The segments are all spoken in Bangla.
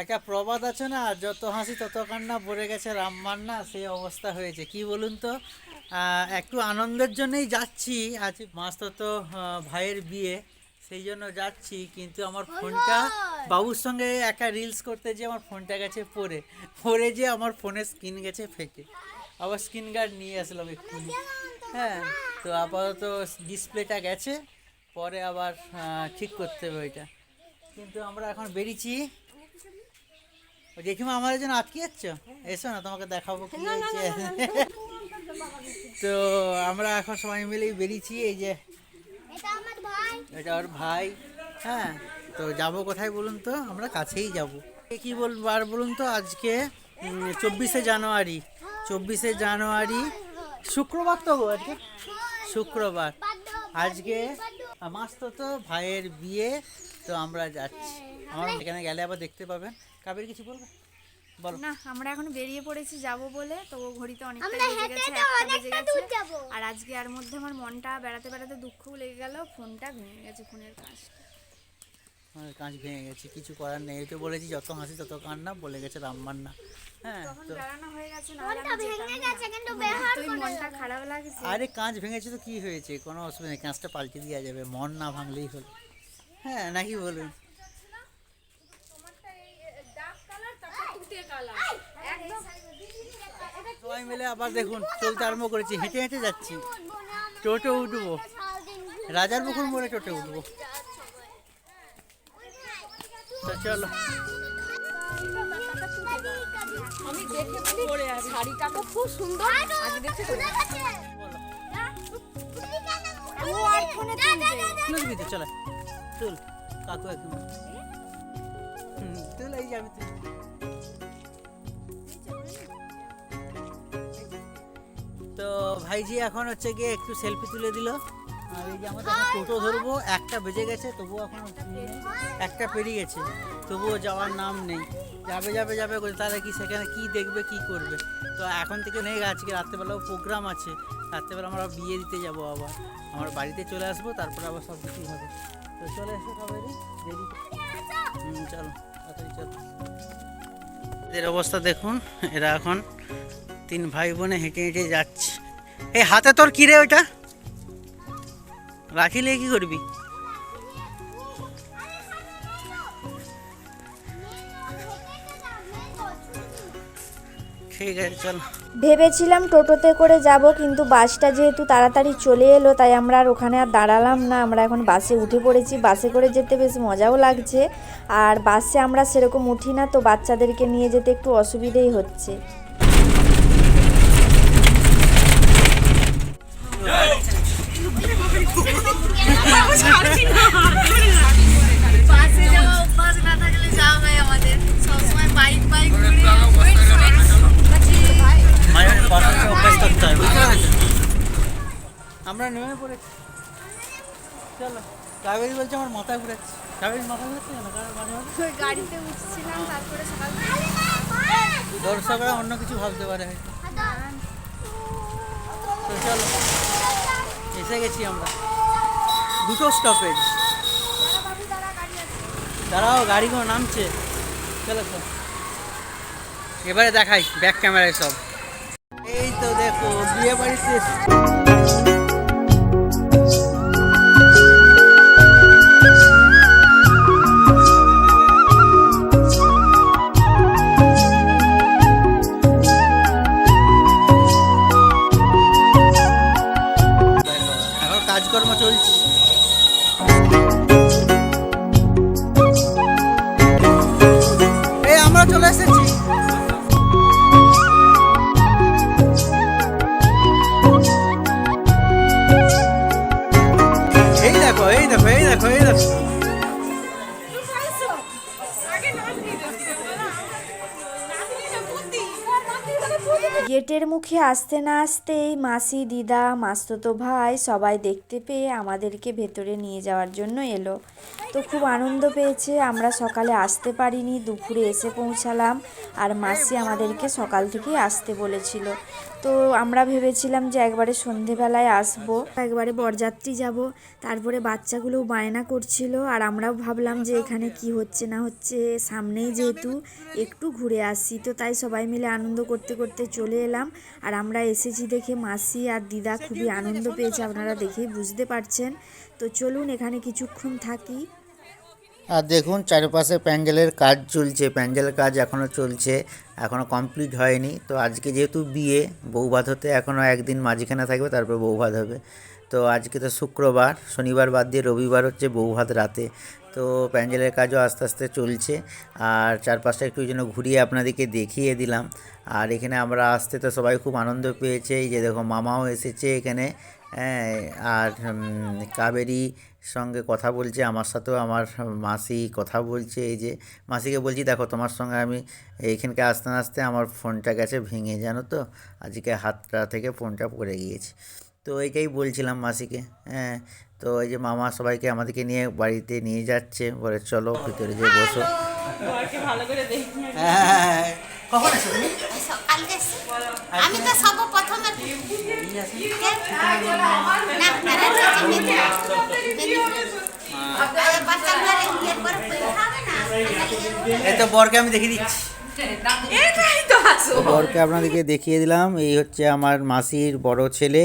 একটা প্রবাদ আছে না যত হাসি তত কান্না পড়ে গেছে রামমান না সেই অবস্থা হয়েছে। কি বলুন তো? একটু আনন্দের জন্যই যাচ্ছি। আজ মাস তো ভাইয়ের বিয়ে সেই জন্য যাচ্ছি কিন্তু আমার ফোনটা বাবুর সঙ্গে একা রিলস করতে যে আমার ফোনটা গেছে পড়ে। পরে যে আমার ফোনের স্ক্রিন গেছে ফেটে আবার স্ক্রিন গার্ড নিয়ে আসলাম একটু। হ্যাঁ তো আপাতত ডিসপ্লেটা গেছে পরে আবার ঠিক করতে হবে ওইটা। কিন্তু আমরা এখন বেরিয়েছি। জেঠিমা আমাদের জন্য আটকে যাচ্ছ এসো না তোমাকে দেখাবো কি হয়েছে তো আমরা এখন সবাই মিলেই বেরিয়েছি এই যে এটা আমার ভাই এটা ওর ভাই হ্যাঁ তো যাব কোথায় বলুন তো আমরা কাছেই যাব কি বলব আর বলুন তো আজকে চব্বিশে জানুয়ারি চব্বিশে জানুয়ারি শুক্রবার তো আজকে শুক্রবার আজকে মাস তো তো ভাইয়ের বিয়ে তো আমরা যাচ্ছি আমার এখানে গেলে আবার দেখতে পাবেন কাবের কিছু বলবে? বলো। না আমরা এখন বেরিয়ে পড়েছি যাব বলে। তো ঘড়িতে অনেকটা আমরা বেজে হেঁটে গেছে তো একটা বেজে অনেকটা গেছে। দূর যাব। আর আজকে আর মধ্যে আমার মনটা বেড়াতে বেড়াতে দুঃখও লেগে গেল ফোনটা ভেঙে গেছে ফোনের কাজ আমার কাঁচ ভেঙে গেছে কিছু করার নেই। এই তো বলেছি যত হাসি তত কান্না বলে গেছে রামমান না হ্যাঁ হয়ে না মনটা ভেঙে গেছে কিন্তু বেহার তুই মনটা খারাপ লাগছে। আরে কাঁচ ভেঙেছে তো কি হয়েছে? কোনো অসুবিধা নেই কাঁচটা পাল্টে দেওয়া যাবে মন না ভাঙলেই হলো। হ্যাঁ নাকি বলুন? সবাই মিলে আবার দেখুন চলতে আরম্ভ করেছি। হেঁটে হেঁটে যাচ্ছি। টোটো উঠবো। রাজার পুকুর মোড়ে টোটো উঠবো। তো চলো। আমি দেখে বলি শাড়িটা তো খুব সুন্দর। আজ দেখে বলো। ও আর ফোনে তুলবি। তো চলে। তুল কাকু একটু হুম, তুল এই আমি তুল ভাইজি এখন হচ্ছে গিয়ে একটু সেলফি তুলে দিল। আর এই যে আমাদের এখন টোটো ধরবো একটা বেজে গেছে তবুও এখন একটা পেরিয়ে গেছে তবুও যাওয়ার নাম নেই। যাবে যাবে যাবে তাহলে কি সেখানে কি দেখবে কি করবে? তো এখন থেকে নেই আজকে রাত্রেবেলাও প্রোগ্রাম আছে। রাত্রেবেলা আমরা বিয়ে দিতে যাব আবার। আমার বাড়িতে চলে আসব তারপরে আবার সব কিছুই হবে। তো চলে এসো কাবেরি দেরি হুম চলো তাড়াতাড়ি চলো। এদের অবস্থা দেখুন এরা এখন তিন ভাই বোনে হেঁটে হেঁটে যাচ্ছে। এই হাতে তোর কি রে ওইটা? রাখিলে কি করবি? ভেবেছিলাম টোটোতে করে যাব, কিন্তু বাসটা যেহেতু তাড়াতাড়ি চলে এলো, তাই আমরা আর ওখানে আর দাঁড়ালাম না। আমরা এখন বাসে উঠে পড়েছি, বাসে করে যেতে বেশ মজাও লাগছে। আর বাসে আমরা সেরকম উঠি না, তো বাচ্চাদেরকে নিয়ে যেতে একটু অসুবিধেই হচ্ছে। আমরা নেমে পড়েছি। চলো কাবেরি বলছে আমার মাথা ঘুরাচ্ছে। কাবেরি মাথা ঘুরাচ্ছে কেন? কারণ মাঝে মাঝে গাড়িতে উঠছিলাম তারপরে সকাল দর্শকরা অন্য কিছু ভাবতে পারে। তো চলো এসে গেছি আমরা। দুটো স্টপেজ দাঁড়াও গাড়িগুলো নামছে। এবারে দেখাই ব্যাক ক্যামেরায় সব। এই তো দেখো, বিয়ে এখন কাজকর্ম চলছে। চলে এসেছি। এই দেখো এই দেখো এই দেখো এই দেখো। গেটের মুখে আসতে না আসতেই মাসি, দিদা মাস্ততো ভাই সবাই দেখতে পেয়ে আমাদেরকে ভেতরে নিয়ে যাওয়ার জন্য এলো। তো খুব আনন্দ পেয়েছে, আমরা সকালে আসতে পারিনি, দুপুরে এসে পৌঁছালাম, আর মাসি আমাদেরকে সকাল থেকেই আসতে বলেছিল। তো আমরা ভেবেছিলাম যে একবারে সন্ধেবেলায় আসব, একবারে বরযাত্রী যাব, তারপরে বাচ্চাগুলোও বায়না করছিল, আর আমরাও ভাবলাম যে এখানে কি হচ্ছে না হচ্ছে, সামনেই যেহেতু একটু ঘুরে আসি, তো তাই সবাই মিলে আনন্দ করতে করতে চলে এলাম, আর আমরা এসেছি দেখে মাসি আর দিদা খুবই আনন্দ পেয়েছে, আপনারা দেখেই বুঝতে পারছেন। তো চলুন এখানে কিছুক্ষণ থাকি। আর দেখুন, চারপাশে প্যান্ডেলের কাজ চলছে প্যান্ডেলের কাজ এখনও চলছে এখনও কমপ্লিট হয়নি। তো আজকে যেহেতু বিয়ে বৌভাত হতে এখনও একদিন মাঝখানে থাকবে, তারপর বৌভাত হবে। তো আজকে তো শুক্রবার, শনিবার বাদ দিয়ে রবিবার হচ্ছে বৌভাত রাতে। তো প্যান্ডেলের কাজও আস্তে আস্তে চলছে, আর চারপাশটা একটু যেন ঘুরিয়ে আপনাদেরকে দেখিয়ে দিলাম। আর এখানে আমরা আসতে তো সবাই খুব আনন্দ পেয়েছে, এই যে দেখো, মামাও এসেছে এখানে। আর উম, কাবেরী সঙ্গে কথা বলছে আমার সাথেও আমার মাসি কথা বলছে এই যে মাসিকে বলছি দেখো তোমার সঙ্গে আমি এইখানকে আসতে আসতে আমার ফোনটা গেছে ভেঙে জানো তো? আজকে হাতটা থেকে ফোনটা পড়ে গিয়েছে। তো এইটাই বলছিলাম মাসিকে হ্যাঁ তো এই যে মামা সবাইকে আমাদেরকে নিয়ে বাড়িতে নিয়ে যাচ্ছে বলে চলো ভিতরে যেয়ে বসো। ভালো করে দেখি হ্যাঁ কখন তুমি সকালে এসে। আমি তো সব প্রথমে না বাচ্চাগুলো ইয়ের পরে পরীক্ষা হবে না এই তো বরকে আমি দেখিয়ে দিচ্ছি। বরকে আপনাদেরকে দেখিয়ে দিলাম, এই হচ্ছে আমার মাসির বড় ছেলে।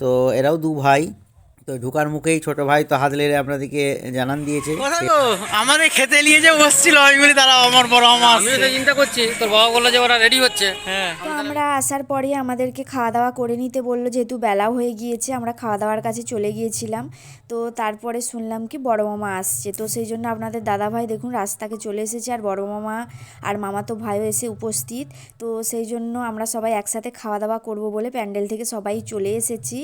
তো এরাও দু ভাই। তো ঢুকার মুখেই ছোট ভাই তো হাত লেড়ে আপনাদেরকে জানান দিয়েছে। আমাদের খেতে নিয়ে যে বসছিল আমি বলি তারা আমার বড় মামা আমিও তো চিন্তা করছি তোর বাবা বলল যে ওরা রেডি হচ্ছে। হ্যাঁ। তো আমরা আসার পরে আমাদেরকে খাওয়া দাওয়া করে নিতে বলল যেহেতু বেলা হয়ে গিয়েছে আমরা খাওয়া দাওয়ার কাছে চলে গিয়েছিলাম। তো তারপরে শুনলাম কি বড় মামা আসছে। তো সেই জন্য আপনাদের দাদা ভাই দেখুন রাস্তাকে চলে এসেছে আর বড় মামা আর মামা তো ভাইও এসে উপস্থিত। তো সেই জন্য আমরা সবাই একসাথে খাওয়া দাওয়া করব বলে প্যান্ডেল থেকে সবাই চলে এসেছি।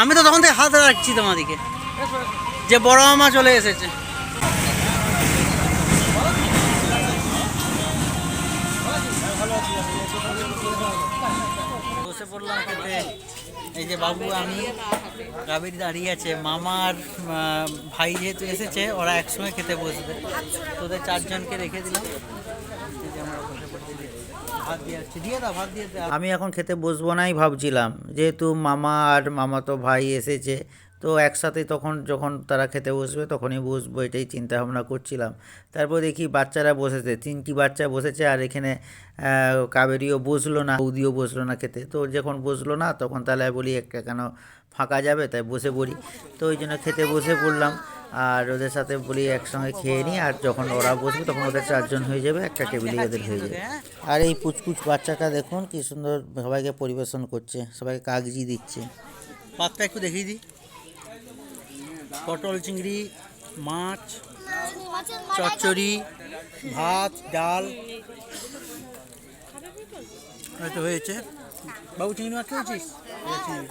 আমি তো তখন থেকে হাত রাখছি তোমাদেরকে যে বড় মামা চলে এসেছে। বসে পড়লাম খেতে। এই যে বাবু আমি গাভীর দাঁড়িয়ে আছে। মামার ভাই যেহেতু এসেছে ওরা একসঙ্গে খেতে বসবে। তোদের চারজনকে রেখে দিলাম এই যে আমরা বসে পড়ছি যে ভাত দিয়ে আসছি দিয়ে দাও ভাত দিয়ে দাও আমি এখন খেতে বসবো নাই ভাবছিলাম, যেহেতু মামা আর মামা তো ভাই এসেছে, তো একসাথে তখন যখন তারা খেতে বসবে তখনই বসবো, এটাই চিন্তা ভাবনা করছিলাম। তারপর দেখি বাচ্চারা বসেছে, তিনটি বাচ্চা বসেছে, আর এখানে কাবেরিও বসল না, বৌদিও বসল না খেতে। তো যখন বসল না, তখন তাহলে বলি একটা কেন ফাঁকা যাবে তাই বসে পড়ি। তো ওই জন্য খেতে বসে পড়লাম। আর ওদের সাথে বলি একসঙ্গে খেয়ে নিই আর যখন ওরা বসবে তখন ওদের চারজন হয়ে যাবে একটা টেবিলে ওদের হয়ে যাবে। আর এই পুচকুচ বাচ্চাটা দেখুন কি সুন্দর সবাইকে পরিবেশন করছে সবাইকে কাগজি দিচ্ছে। পাতটা একটু দেখিয়ে দিই। পটল চিংড়ি মাছ চচ্চড়ি ভাত ডাল। হয়তো হয়েছে। বাবু চিংড়ি মাছ খেয়েছিস? চিংড়ি।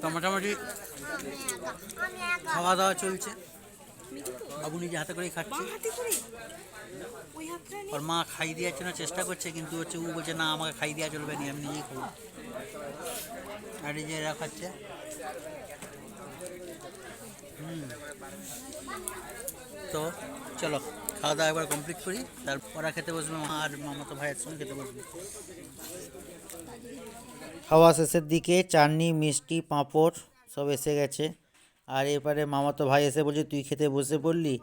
তো মোটামুটি খাওয়া দাওয়া চলছে। বাবু নিজে হাতে করেই খাচ্ছে। ওর মা খাই দেওয়ার জন্য চেষ্টা করছে কিন্তু হচ্ছে ও বলছে না আমাকে খাই দেওয়া চলবে না আমি নিজেই খাব। আর এই যে এরা খাচ্ছে। হুম। তো চলো খাওয়া দাওয়া একবার কমপ্লিট করি। তারপর খেতে বসবে মা আর মামাতো ভাইয়ের সঙ্গে খেতে বসবে। খাওয়া শেষের দিকে চাটনি মিষ্টি পাঁপড় সব এসে গেছে। আর এবারে মামাতো ভাই এসে বলছে তুই খেতে বসে পড়লি?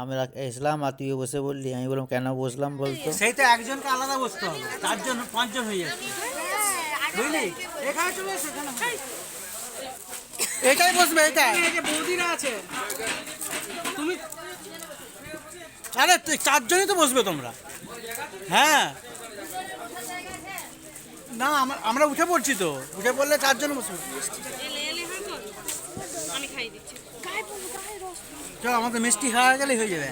আমরা এসলাম আর তুইও বসে পড়লি। আমি বললাম কেন বসলাম বলতো? সেই তো একজনকে আলাদা বসতে হবে। চারজন পাঁচজন হয়ে যাচ্ছে। বুঝলি? এখানে চলে এসে এটাই বসবে এটা বৌদিরা আছে। তুমি আরে তুই চারজনই তো বসবে তোমরা। হ্যাঁ। না, আমরা উঠে পড়ছি তো। উঠে পড়লে চারজন আমি চল, আমাদের মিষ্টি খাওয়া গেলে হয়ে যাবে।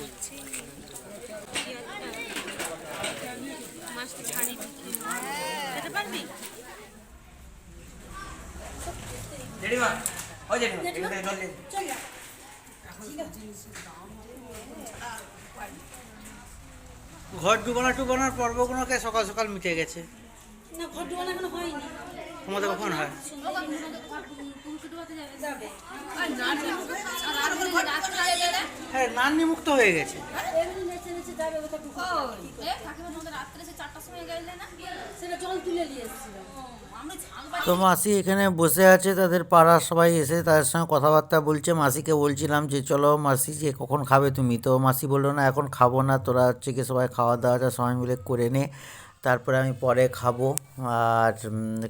ঘর ডুবানো টুবানোর পর্বগুলোকে সকাল সকাল মিটে গেছে। তোমাদের কখন হয়? হ্যাঁ নান্নি মুক্ত হয়ে গেছে। তো মাসি এখানে বসে আছে তাদের পাড়ার সবাই এসে তাদের সঙ্গে কথাবার্তা বলছে। মাসিকে বলছিলাম যে চলো মাসি যে কখন খাবে তুমি? তো মাসি বলল না এখন খাব না তোরা হচ্ছে কি সবাই খাওয়া দাওয়াটা সবাই মিলে করে নে। তারপরে আমি পরে খাব। আর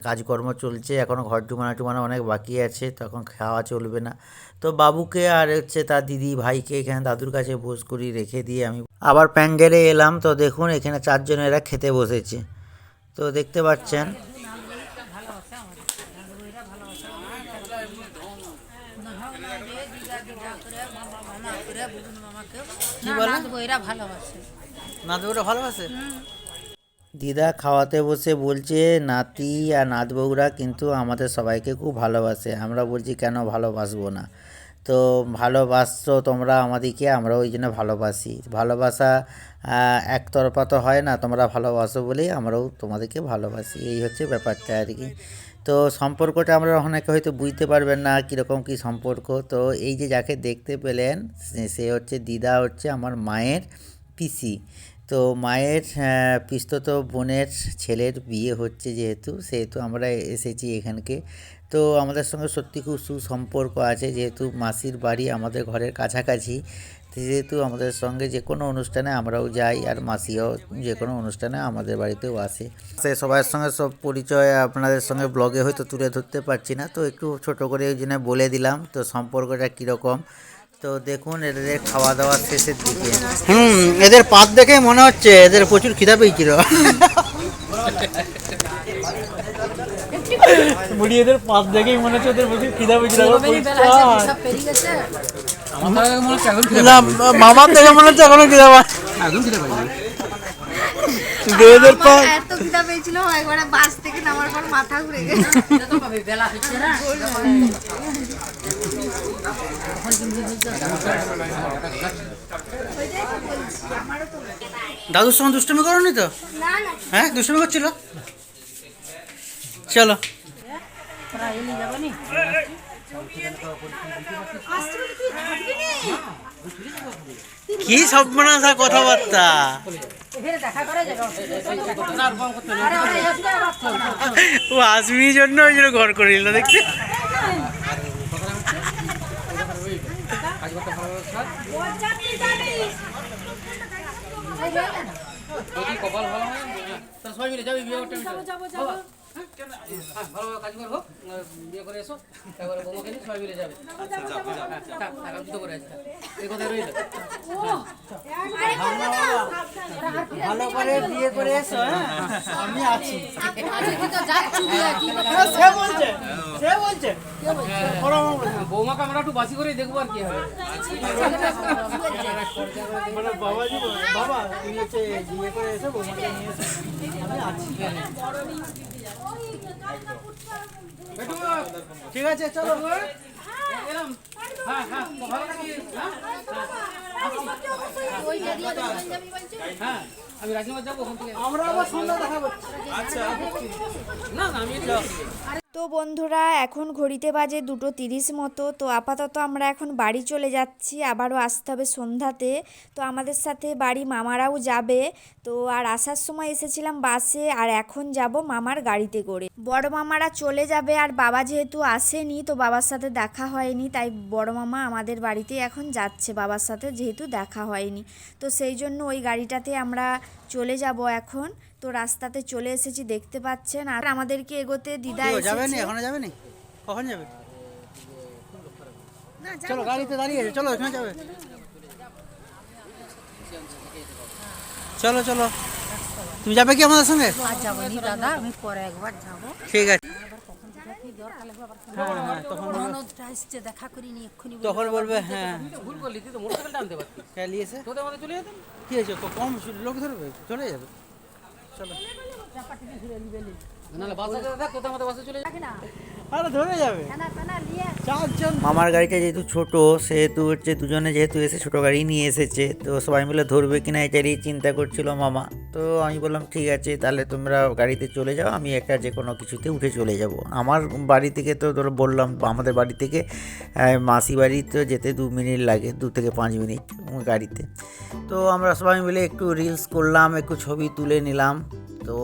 কাজকর্ম চলছে এখনও ঘর ডুবানো টুবানো অনেক বাকি আছে তখন খাওয়া চলবে না। তো বাবুকে আর হচ্ছে তার দিদি ভাইকে এখানে দাদুর কাছে বস করি রেখে দিয়ে আমি আবার প্যান্ডেলে এলাম। তো দেখুন এখানে চারজন এরা খেতে বসেছে। তো দেখতে পাচ্ছেন। কি বলে? বইরা ভালোবাসে। ভালোবাসে। দিদা খাওয়াতে বসে বলছে, নাতি আর নাতবউরা কিন্তু আমাদের সবাইকে খুব ভালোবাসে। আমরা বলছি, কেন ভালোবাসবো না? তো ভালোবাসছো তোমরা আমাদেরকে, আমরা ওই জন্য ভালোবাসি। ভালোবাসা একতরফা তো হয় না, তোমরা ভালোবাসো বলেই আমরাও তোমাদেরকে ভালোবাসি। এই হচ্ছে ব্যাপারটা আর কি। তো সম্পর্কটা আমরা অনেকে হয়তো বুঝতে পারবেন না কীরকম কী সম্পর্ক। তো এই যে যাকে দেখতে পেলেন সে হচ্ছে দিদা হচ্ছে আমার মায়ের পিসি। তো মায়ের পিস্তত বোনের ছেলের বিয়ে হচ্ছে যেহেতু, সেহেতু আমরা এসেছি এখানকে। তো আমাদের সঙ্গে সত্যি খুব সুসম্পর্ক আছে, যেহেতু মাসির বাড়ি আমাদের ঘরের কাছাকাছি যেহেতু আমাদের সঙ্গে যে কোনো অনুষ্ঠানে আমরাও যাই আর মাসিও যে কোনো অনুষ্ঠানে আমাদের বাড়িতেও আসে। সে সবার সঙ্গে সব পরিচয় আপনাদের সঙ্গে ব্লগে হয়তো তুলে ধরতে পারছি না, তো একটু ছোট করে ওই জন্য বলে দিলাম, তো সম্পর্কটা কীরকম? তো দেখুন এদের খাওয়া দাওয়া শেষের দিকে। হুম এদের পাত দেখে মনে হচ্ছে এদের প্রচুর খিদা পেয়েছিল। বুড়ি এদের পাত দেখেই মনে হচ্ছে ওদের প্রচুর খিদা পেয়েছিল। আমার মনে হচ্ছে এখন খিদে না মামার দেখে মনে হচ্ছে এখনও খিদা পায়। একদম খিদা পাইনি। এদের পাত এত খিদা পেয়েছিল একবারে বাস থেকে নামার পর মাথা ঘুরে গেছে। দাদুর সঙ্গে দুষ্টুমি করনি তো? হ্যাঁ দুষ্টুমি করছিল? চলো। কি সর্বনাশা কথাবার্তা ও আসমির জন্য ওই জন্য ঘর করে নিল দেখছি কপাল ভালো হয় সবাই মিলে যাবে বিয়ে করব বিয়ে করে এসো থাক, আমি ভালো করে বিয়ে করে এসো আমি আছি সে আমরা একটু বাসি করে দেখব আর কি হবে মানে বাবাজি বাবা তুমি হচ্ছে বিয়ে করে এসো বৌমাকে নিয়ে এসো আমি আছি ঠিক আছে চলো। হ্যাঁ হ্যাঁ ভালো থাকিস হ্যাঁ আমি রাজনগর যাব আমরা আবার সন্ধ্যা দেখা আচ্ছা। না না আমি তো বন্ধুরা, এখন ঘড়িতে বাজে দুটো তিরিশ মতো। তো আপাতত আমরা এখন বাড়ি চলে যাচ্ছি, আবারও আসতে হবে সন্ধ্যাতে। তো আমাদের সাথে বাড়ি মামারাও যাবে। তো আর আসার সময় এসেছিলাম বাসে, আর এখন যাব মামার গাড়িতে করে। বড় মামারা চলে যাবে, আর বাবা যেহেতু আসেনি, তো বাবার সাথে দেখা হয়নি। তাই বড় মামা আমাদের বাড়িতে এখন যাচ্ছে, বাবার সাথে যেহেতু দেখা হয়নি। তো সেই জন্য ওই গাড়িটাতে আমরা চলে যাব এখন। তো রাস্তাতে চলে এসেছি দেখতে পাচ্ছেন। আর আমাদেরকে এগোতে দিদা যাবে নি এসেছে। এখনও যাবে? নি কখন যাবে চলো গাড়িতে দাঁড়িয়ে আছে চলো এখানে যাবে। চলো চলো। তুমি যাবে কি আমাদের সঙ্গে? যাবনি দাদা আমি পরে একবার যাব। ঠিক আছে। হ্যাঁ হ্যাঁ তখন বলবে। দেখা করিনি এক্ষুনি হ্যাঁ। ভুল করলি তুই তো মোটরসাইকেলটা আনতে কি হয়েছে? কম লোক ধরবে চলে যাবে। চলো। নাহলে বাসে দেখ তোদের আমাদের বাসে চলে যাবে? আরে ধরে যাবে। না না মামার গাড়িটা যেহেতু ছোট সেহেতু হচ্ছে দুজনে যেহেতু এসে ছোট গাড়ি নিয়ে এসেছে তো সবাই মিলে ধরবে কিনা এটারই চিন্তা করছিল মামা। তো আমি বললাম ঠিক আছে তাহলে তোমরা গাড়িতে চলে যাও আমি একটা যে কোনো কিছুতে উঠে চলে যাব। আমার বাড়ি থেকে তো ধরো বললাম আমাদের বাড়ি থেকে মাসি বাড়ি তো যেতে দু মিনিট লাগে দু থেকে পাঁচ মিনিট গাড়িতে। তো আমরা সবাই মিলে একটু রিলস করলাম একটু ছবি তুলে নিলাম। তো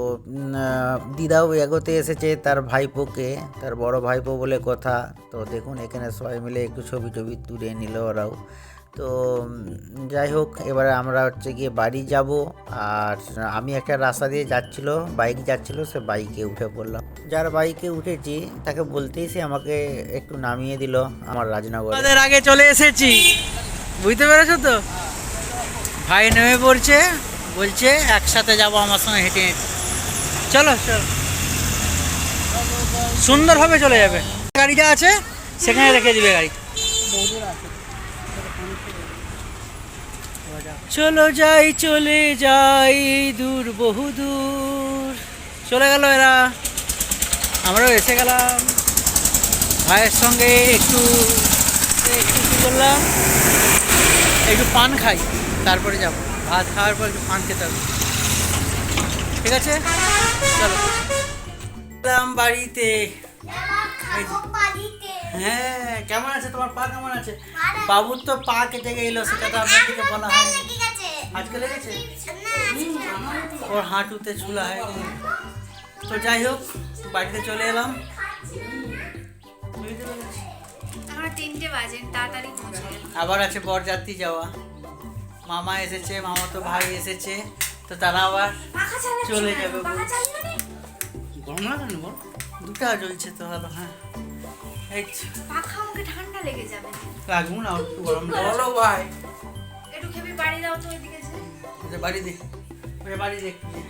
দিদাও এগোতে এসেছে তার ভাইপোকে, তার বড় ভাইপো বলে কথা। তো দেখুন, এখানে সবাই মিলে একটু ছবি টবি তুলে নিল ওরাও। তো যাই হোক, এবারে আমরা হচ্ছে গিয়ে বাড়ি যাব। আর আমি একটা রাস্তা দিয়ে যাচ্ছিল, বাইক যাচ্ছিল, সে বাইকে উঠে পড়লাম। যার বাইকে উঠেছি, তাকে বলতেই সে আমাকে একটু নামিয়ে দিল আমার রাজনগর। আমাদের আগে চলে এসেছি। বুঝতে পেরেছ তো? ভাই নেমে পড়ছে। বলছে, একসাথে যাব আমার সঙ্গে হেঁটে হেঁটে। চলো চলো। সুন্দরভাবে চলে যাবে। গাড়িটা আছে, সেখানে রেখে দিবে গাড়ি। চলো যাই, চলে যাই, দূর, বহু দূর। চলে গেল এরা। আমরাও এসে গেলাম। ভাইয়ের সঙ্গে একটু একটু কী করলাম? একটু পান খাই, তারপরে যাব। ভাত খাওয়ার পর পান খেতে হবে। ঠিক আছে? চলো। এলাম বাড়িতে। হ্যাঁ কেমন আছে? তোমার পা কেমন আছে? বাবুর তো পা কেটে গেল সেটা তো আপনাদেরকে বলা হয় আজকে লেগেছে? ওর হাঁটুতে ঝুলা হয়ে তো যাই হোক বাড়িতে চলে এলাম। আবার আছে বরযাত্রী যাওয়া। মামা এসেছে মামা তো ভাই এসেছে তো তারা আবার চলে যাবে। গরম লাগে না বল? দুটা জ্বলছে তো ভালো হ্যাঁ। এই পাখা আমাকে ঠান্ডা লেগে যাবে। লাগবো না একটু গরম বলো ভাই। একটু খেপি বাড়ি দাও তো ওইদিকে যে। বাড়ি দে ওটা বাড়ি দে। দে।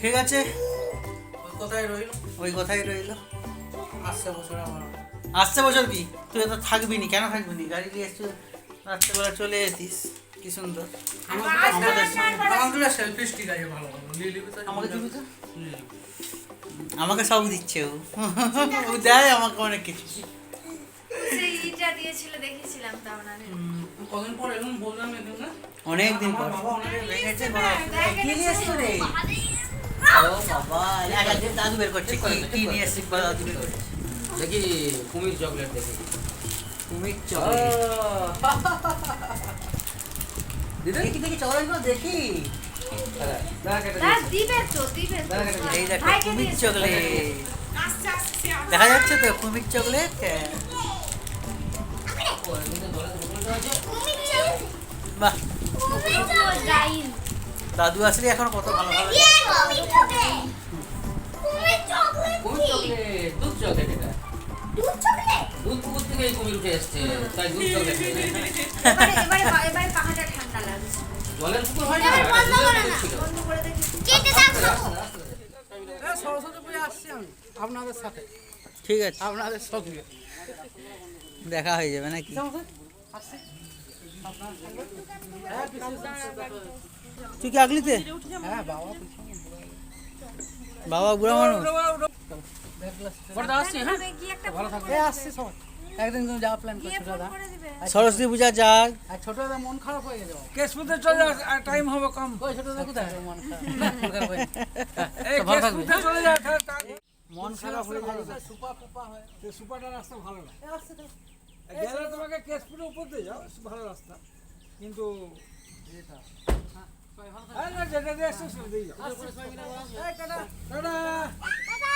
ঠিক আছে? ওই কথাই রইল? ওই কথাই রইল? আসছে বছর আমার। আসছে বছর কি? তুই তো থাকবি নি কেন থাকবি নি? গাড়ি নিয়ে এসছিস? রাত্রেবেলা চলে যেতিস কি সুন্দর। আমাকে আমাকে সব দিচ্ছে ও। ও দেয় আমাকে অনেক কিছু। অনেক দিন পর। ভেঙেছে কি নিয়ে এসছো রে? ও বাবা এক দাদু বের করছে। কি কি নিয়ে দাদু বের করছে। দেখি কুমির চকলেট দেখি। কুমির চকলেট দেখি দেখি চকলেটগুলো দেখি। কুমির। চকলেট। দেখা যাচ্ছে তো কুমির চকলেট? বাহ। দাদু আসলে এখন কত ভালো ভালো চকলেট। দুধ চকলেট? দুধ পুকুর থেকে এই কুমির উঠে এসছে তাই দুধ চকলেট এবারে এবারে এবারে পাখাটা ঠান্ডা লাগছে। জলের পুকুর হয় না এটা দুধের পুকুর বন্ধ করে দেখি। সরস্বতী পুজো আসছি আমি আপনাদের সাথে। ঠিক আছে। আপনাদের সঙ্গে। দেখা হয়ে যাবে নাকি? তুই কি আগলিতে? হ্যাঁ বাবা বাবা বুড়া মানুষ। হ্যাঁ? কি একটা এ আসছি সবাই। একদিন তুমি প্ল্যান করছ দাদা সরস্বতী পূজা যাক। আর ছোট দাদা মন খারাপ হয়ে গেছে। কেশপুতে চলে টাইম হবে কম। ওই ছোট দাদা কোথায়? মন খারাপ। হয়ে এই ভালো থাকবে। কেশপুতে চলে যায় মন খারাপ হয়ে যাবে সুপা ফুপা হয়। তো রাস্তা ভালো না। গেলে তোমাকে কেশপুরের উপর দিয়ে যাও ভালো রাস্তা। কিন্তু এটা। হ্যাঁ। যেটা দিয়ে আসছো দিয়ে যাও। Tata, tata.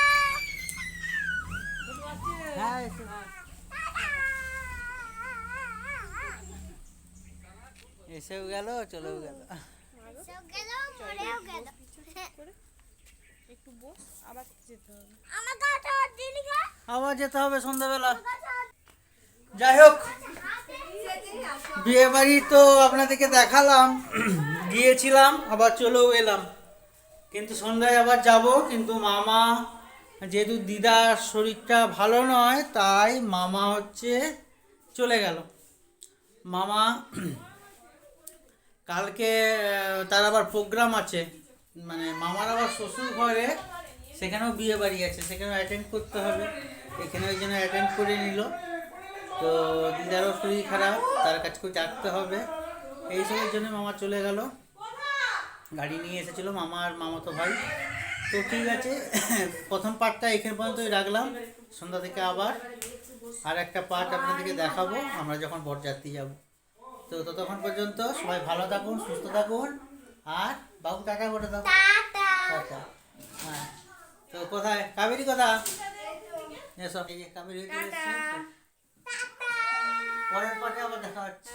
এসেও গেল, চলেও গেল। আবার যেতে হবে সন্ধ্যাবেলা। যাই হোক বিয়ে বাড়ি তো আপনাদেরকে দেখালাম, গিয়েছিলাম, আবার চলেও এলাম। কিন্তু সন্ধ্যায় আবার যাব, কিন্তু মামা যেহেতু দিদার শরীরটা ভালো নয়, তাই মামা হচ্ছে চলে গেল। মামা কালকে, তার আবার প্রোগ্রাম আছে। মানে মামার আবার শ্বশুর ঘরে, সেখানেও বিয়ে বাড়ি আছে, সেখানেও অ্যাটেন্ড করতে হবে। এখানে ওই জন্য অ্যাটেন্ড করে নিল। তো দিদারও শরীর খারাপ, তার কাছেও যাতে হবে। এইসবের জন্য মামা চলে গেল। গাড়ি নিয়ে এসেছিল মামা আর মামাতো ভাই। তো ঠিক আছে প্রথম পার্টটা এখানে পর্যন্তই রাখলাম। সন্ধ্যা থেকে আবার আর একটা পার্ট আপনাদেরকে দেখাবো আমরা যখন বরযাত্রী যাব। তো ততক্ষণ পর্যন্ত সবাই ভালো থাকুন সুস্থ থাকুন আর বাবু টাকা করে দাও। টাটা। হ্যাঁ। তো কোথায়? কাবেরি কথা এসো। এই যে কাবেরি পরের পার্টে আবার দেখা হচ্ছে?